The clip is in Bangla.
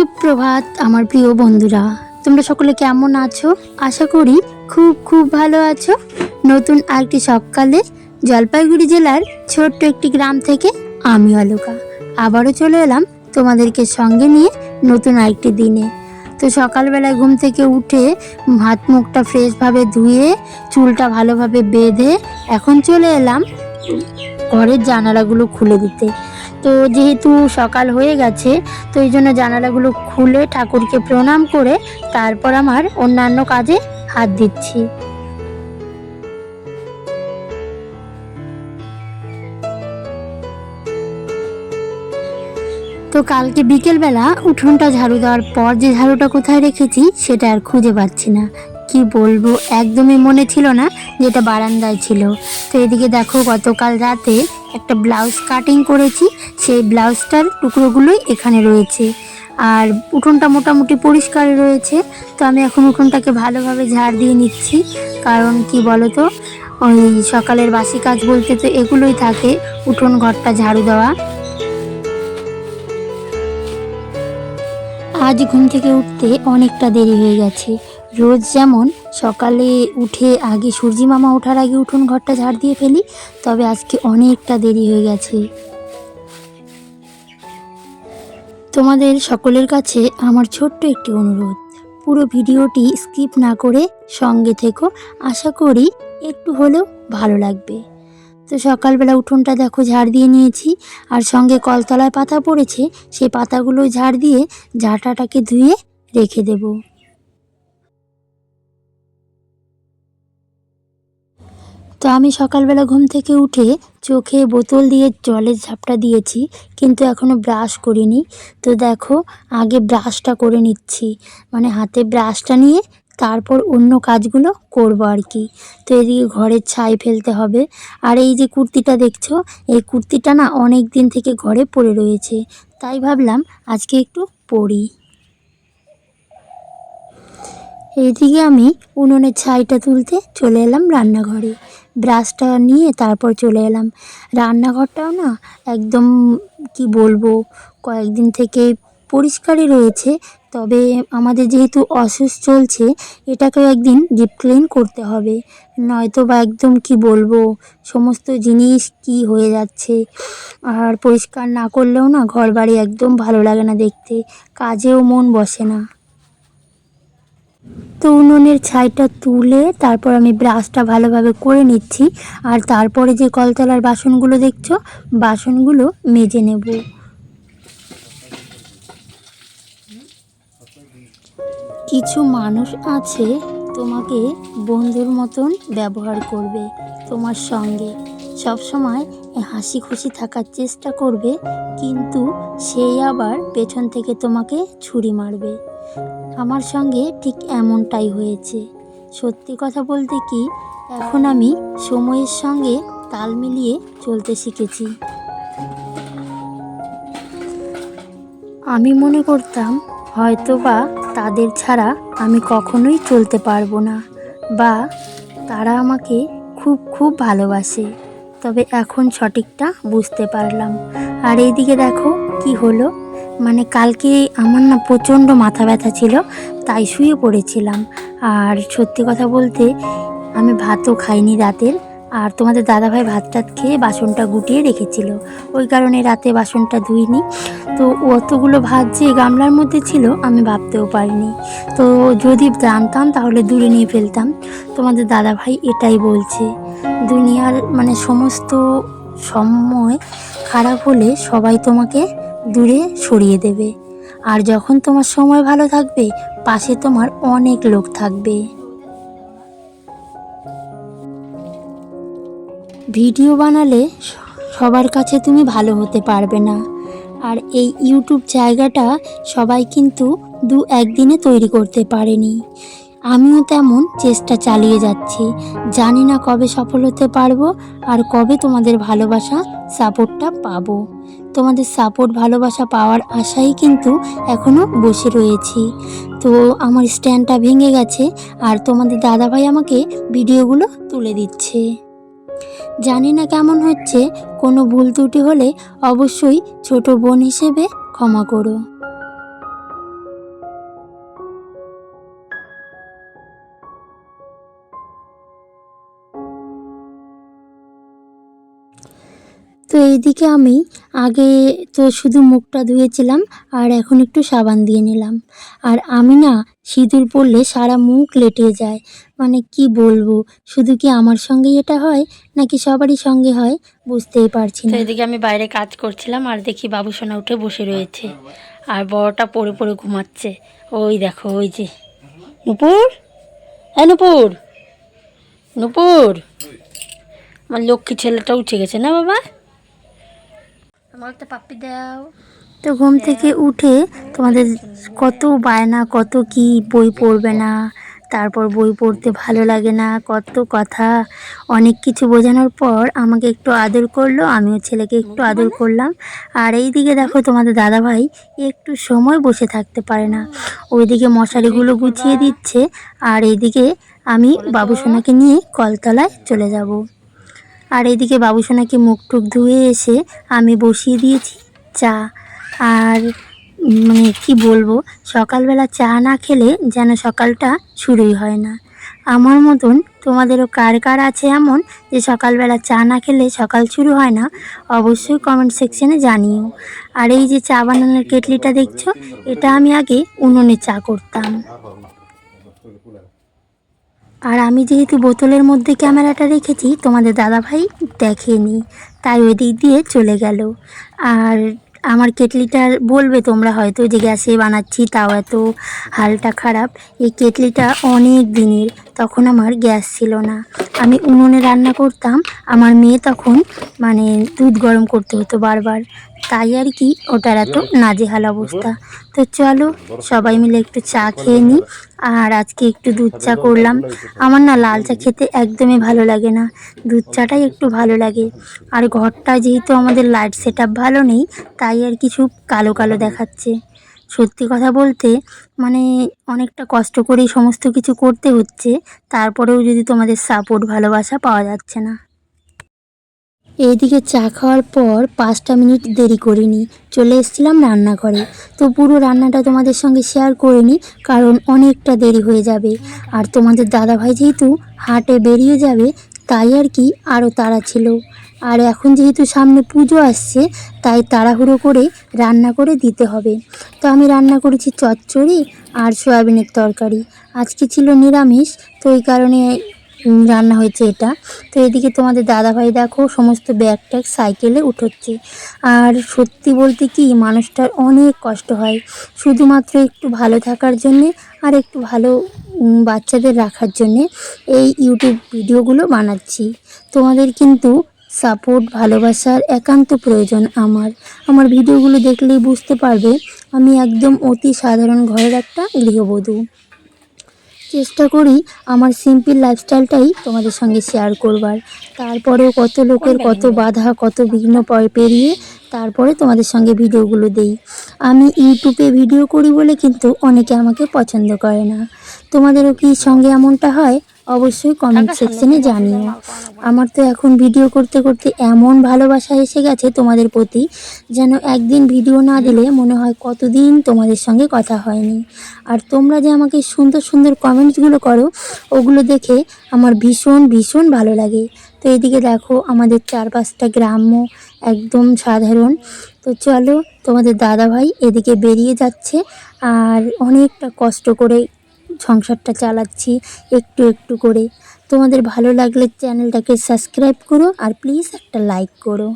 সুপ্রভাত, আমার প্রিয় বন্ধুরা। তোমরা সকলে কেমন আছো? আশা করি খুব খুব ভালো আছো। নতুন আরেকটি সকালে জলপাইগুড়ি জেলার ছোট্ট একটি গ্রাম থেকে আমি অলোকা। আবারও চলে এলাম তোমাদেরকে সঙ্গে নিয়ে নতুন আরেকটি দিনে। তো সকালবেলায় ঘুম থেকে উঠে হাত মুখটা ফ্রেশভাবে ধুয়ে, চুলটা ভালোভাবে বেঁধে এখন চলে এলাম ঘরের জানালাগুলো খুলে দিতে। তো যেহেতু সকাল হয়ে গেছে, তো এই জন্য জানালাগুলো খুলে ঠাকুরকে প্রণাম করে তারপর আমার অন্যান্য কাজে হাত দিচ্ছি। তো কালকে বিকেলবেলা উঠোনটা ঝাড়ু দেওয়ার পর যে ঝাড়ুটা কোথায় রেখেছি, সেটা আর খুঁজে পাচ্ছি না। কি বলব, একদমই মনে ছিল না যেটা বারান্দায় ছিল। তো এদিকে দেখো গতকাল রাতে একটা ব্লাউজ কাটিং করেছি, সেই ব্লাউজটার টুকরোগুলোই এখানে রয়েছে। আর উঠোনটা মোটামুটি পরিষ্কার রয়েছে, তো আমি এখন উঠোনটাকে ভালোভাবে ঝাড় দিয়ে নিচ্ছি। কারণ কি বলো তো ওই সকালের বাসি কাজ বলতে তো এগুলোই থাকে, উঠোন ঘরটা ঝাড়ু দেওয়া। আজ ঘুম থেকে উঠতে অনেকটা দেরি হয়ে গেছে। রোজ যেমন সকালে উঠে আগে সূর্যি মামা ওঠার আগে উঠোন ঘরটা ঝাড় দিয়ে ফেলি, তবে আজকে অনেকটা দেরি হয়ে গেছে। তোমাদের সকলের কাছে আমার ছোট্ট একটি অনুরোধ, পুরো ভিডিওটি স্কিপ না করে সঙ্গে থেকো, আশা করি একটু হলেও ভালো লাগবে। তো সকালবেলা উঠোনটা দেখো ঝাড় দিয়ে নিয়েছি, আর সঙ্গে কলতলায় পাতা পড়েছে, সেই পাতাগুলো ঝাড় দিয়ে ঝাঁটাটাকে ধুয়ে রেখে দেব। তো আমি সকালবেলা ঘুম থেকে উঠে চোখে বোতল দিয়ে জলের ঝাপটা দিয়েছি, কিন্তু এখনও ব্রাশ করিনি। তো দেখো, আগে ব্রাশটা করে নিচ্ছি। মানে হাতে ব্রাশটা নিয়ে তারপর অন্য কাজগুলো করব আর কি। তো এদিকে ঘরের ছাই ফেলতে হবে। আর এই যে কুর্তিটা দেখছ, এই কুর্তিটা না অনেক দিন থেকে ঘরে পড়ে রয়েছে। তাই ভাবলাম আজকে একটু পরি। এইদিকে আমি উনুনের ছাইটা তুলতে চলে এলাম রান্নাঘরে। ব্রাশটা নিয়ে তারপর চলে এলাম। রান্নাঘরটাও না একদম, কি বলব, কয়েকদিন থেকে পরিষ্কারই রয়েছে। তবে আমাদের যেহেতু অসুখ চলছে, এটাকেও একদিন ডিপ ক্লিন করতে হবে। নয়তো বা একদম কি বলব, সমস্ত জিনিস কি হয়ে যাচ্ছে। আর পরিষ্কার না করলেও না ঘর বাড়ি একদম ভালো লাগে না দেখতে। কাজেও মন বসে না। তো উনুনের ছাইটা তুলে তারপর আমি ব্রাশটা ভালোভাবে করে নিচ্ছি। আর তারপরে যে কলতলার বাসনগুলো দেখছ, বাসনগুলো মেজে নেব। কিছু মানুষ আছে তোমাকে বন্ধুর মতন ব্যবহার করবে তোমার সঙ্গে। সবসময় হাসি খুশি থাকার চেষ্টা করবে, কিন্তু সেই আবার পেছন থেকে তোমাকে ছুরি মারবে। আমার সঙ্গে ঠিক এমনটাই হয়েছে। সত্যি কথা বলতে কি, এখন আমি সময়ের সঙ্গে তাল মিলিয়ে চলতে শিখেছি। আমি মনে করতাম হয়তো বা তাদের ছাড়া আমি কখনোই চলতে পারব না, বা তারা আমাকে খুব খুব ভালোবাসে। তবে এখন সঠিকটা বুঝতে পারলাম। আর এইদিকে দেখো কি হলো। মানে কালকে আমার না প্রচণ্ড মাথা ব্যথা ছিল, তাই শুয়ে পড়েছিলাম। আর সত্যি কথা বলতে, আমি ভাতও খাইনি রাতের। আর তোমাদের দাদাভাই ভাত টাত খেয়ে বাসনটা গুটিয়ে রেখেছিল। ওই কারণে রাতে বাসনটা ধুইনি। তো অতগুলো ভাত যে গামলার মধ্যে ছিল, আমি ভাবতেও পারিনি। তো যদি জানতাম, তাহলে দূরে নিয়ে ফেলতাম। তোমাদের দাদাভাই এটাই বলছে। দুনিয়ার মানে সমস্ত সময় খারাপ হলে সবাই তোমাকে দূরে সরিয়ে দেবে। আর যখন তোমার সময় ভালো থাকবে, পাশে তোমার অনেক লোক থাকবে। ভিডিও বানালে সবার কাছে তুমি ভালো হতে পারবে না। আর এই ইউটিউব জায়গাটা সবাই কিন্তু দু একদিনে তৈরি করতে পারেনি। আমিও তেমন চেষ্টা চালিয়ে যাচ্ছি। জানি না কবে সফল হতে পারব আর কবে তোমাদের ভালোবাসা, সাপোর্টটা পাবো। তোমাদের সাপোর্ট ভালোবাসা পাওয়ার আশাই কিন্তু এখনও বসে রয়েছি। তো আমার স্ট্যান্ডটা ভেঙে গেছে আর তোমাদের দাদাভাই আমাকে ভিডিওগুলো তুলে দিচ্ছে। জানি না কেমন হচ্ছে, কোনো ভুল ত্রুটি হলে অবশ্যই ছোট বোন হিসেবে ক্ষমা করো। তো এইদিকে আমি আগে তো শুধু মুখটা ধুয়েছিলাম আর এখন একটু সাবান দিয়ে নিলাম। আর আমি না সিঁদুর পরলে সারা মুখ লেটে যায়। মানে কি বলব? শুধু কি আমার সঙ্গেই এটা হয় নাকি সবারই সঙ্গে হয় বুঝতেই পারছি না। এদিকে আমি বাইরে কাজ করছিলাম আর দেখি বাবু সোনা উঠে বসে রয়েছে। আর বড়টা পড়ে পড়ে ঘুমাচ্ছে। ওই দেখো, ওই যে। নুপুর? হ্যাঁ নুপুর। নুপুর? আমার লক্ষ্মী ছেলেটা উঠে গেছে না বাবা আমার একটা পাপ্পি দাও তো ঘুম থেকে উঠে তোমাদের কত বায়না কত কি বই পড়বে না তারপর বই পড়তে ভালো লাগে না কত কথা। অনেক কিছু বোঝানোর পর আমাকে একটু আদর করল আমিও ছেলেকে একটু আদর করলাম। আর এই দিকে দেখো তোমাদের দাদাভাই একটু সময় বসে থাকতে পারে না। ওইদিকে মশারিগুলো গুছিয়ে দিচ্ছে আর এইদিকে আমি বাবুসোনাকে নিয়ে কলতলায় চলে যাব। আর এদিকে বাবুসোনাকে মুখ টুক ধুয়ে এসে আমি বসিয়ে দিয়েছি চা। আর মানে কি বলব, সকালবেলা চা না খেলে যেন সকালটা শুরুই হয় না। আমার মতন তোমাদেরও কার কার আছে এমন যে সকালবেলা চা না খেলে সকাল শুরু হয় না, অবশ্যই কমেন্ট সেকশনে জানিও। আর এই যে চা বানানোর কেটলিটা দেখছ, এটা আমি আগে উনুনে চা করতাম। আর আমি যেহেতু বোতলের মধ্যে ক্যামেরাটা রেখেছি, তোমাদের দাদাভাই দেখেনি, তাই ওই দিক দিয়ে চলে গেল। আর আমার কেটলিটার বলবে তোমরা হয়তো যে গ্যাসে বানাচ্ছি, তাও এত হালটা খারাপ। এই কেটলিটা অনেক দিনের, তখন আমার গ্যাস ছিল না। আমি উনুনে রান্না করতাম, আমার মেয়ে তখন মানে দুধ গরম করতে হতো বারবার। তাই আর কি, ওটার এত নাজেহাল অবস্থা। তো চলো, সবাই মিলে একটু চা খেয়ে নিই আর আজকে একটু দুধ চা করলাম। আমার না লাল চা খেতে একদমই ভালো লাগে না। দুধ চাটাই একটু ভালো লাগে। আর ঘরটা যেহেতু আমাদের লাইট সেট ভালো নেই, তাই আর কিছু কালো কালো দেখাচ্ছে। সত্যি কথা বলতে মানে অনেকটা কষ্ট করেই সমস্ত কিছু করতে হচ্ছে, তারপরেও যদি তোমাদের সাপোর্ট ভালোবাসা পাওয়া যাচ্ছে না। এইদিকে চা খাওয়ার পর পাঁচটা মিনিট দেরি করিনি। চলে এসেছিলাম রান্নাঘরে। তো পুরো রান্নাটা তোমাদের সঙ্গে শেয়ার করিনি, কারণ অনেকটা দেরি হয়ে যাবে। আর তোমাদের দাদাভাই যেহেতু হাটে বেরিয়ে যাবে, তাই আর কি আরও তাড়া ছিল। আর এখন যেহেতু সামনে পুজো আসছে, তাই তাড়াহুড়ো করে রান্না করে দিতে হবে। তো আমি রান্না করেছি চচ্চড়ি আর সয়াবিনের তরকারি। আজকে ছিল নিরামিষ, তো এই কারণে রান্না হয়েছে এটা। তো এদিকে তোমাদের দাদাভাই দেখো সমস্ত ব্যাগ ট্যাগ সাইকেলে উঠোচ্ছে। আর সত্যি বলতে কি, মানুষটার অনেক কষ্ট হয়। শুধুমাত্র একটু ভালো থাকার জন্যে আর একটু ভালো বাচ্চাদের রাখার জন্যে এই ইউটিউব ভিডিওগুলো বানাচ্ছি। তোমাদের কিন্তু সাপোর্ট ভালোবাসার একান্ত প্রয়োজন আমার। আমার ভিডিওগুলো দেখলেই বুঝতে পারবে, আমি একদম অতি সাধারণ ঘরের একটা গৃহবধূ। চেষ্টা করি আমার সিম্পল লাইফস্টাইলটাই তোমাদের সঙ্গে শেয়ার করবার। তারপরেও কত লোকের কত বাধা কত বিঘ্ন পর- পেরিয়ে তারপরে তোমাদের সঙ্গে ভিডিওগুলো দেই। আমি ইউটিউবে ভিডিও করি বলে কিন্তু অনেকে আমাকে পছন্দ করে না। তোমাদেরও কি সঙ্গে এমনটা হয়? অবশ্যই কমেন্ট সেকশনে জানিও। আমার তো এখন ভিডিও করতে করতে এমন ভালোবাসা এসে গেছে তোমাদের প্রতি যেন একদিন ভিডিও না দিলে মনে হয় কতদিন তোমাদের সঙ্গে কথা হয়নি। আর তোমরা যে আমাকে সুন্দর সুন্দর কমেন্টসগুলো করো ওগুলো দেখে আমার ভীষণ ভীষণ ভালো লাগে। তো এদিকে দেখো আমাদের চারপাশটা গ্রাম্য একদম সাধারণ। তো চলো তোমাদের দাদাভাই এদিকে বেরিয়ে যাচ্ছে আর অনেকটা কষ্ট করে সংসারটা চালাচ্ছি একটু একটু করে। তোমাদের ভালো লাগলে চ্যানেলটাকে সাবস্ক্রাইব করো আর প্লিজ একটা লাইক করো।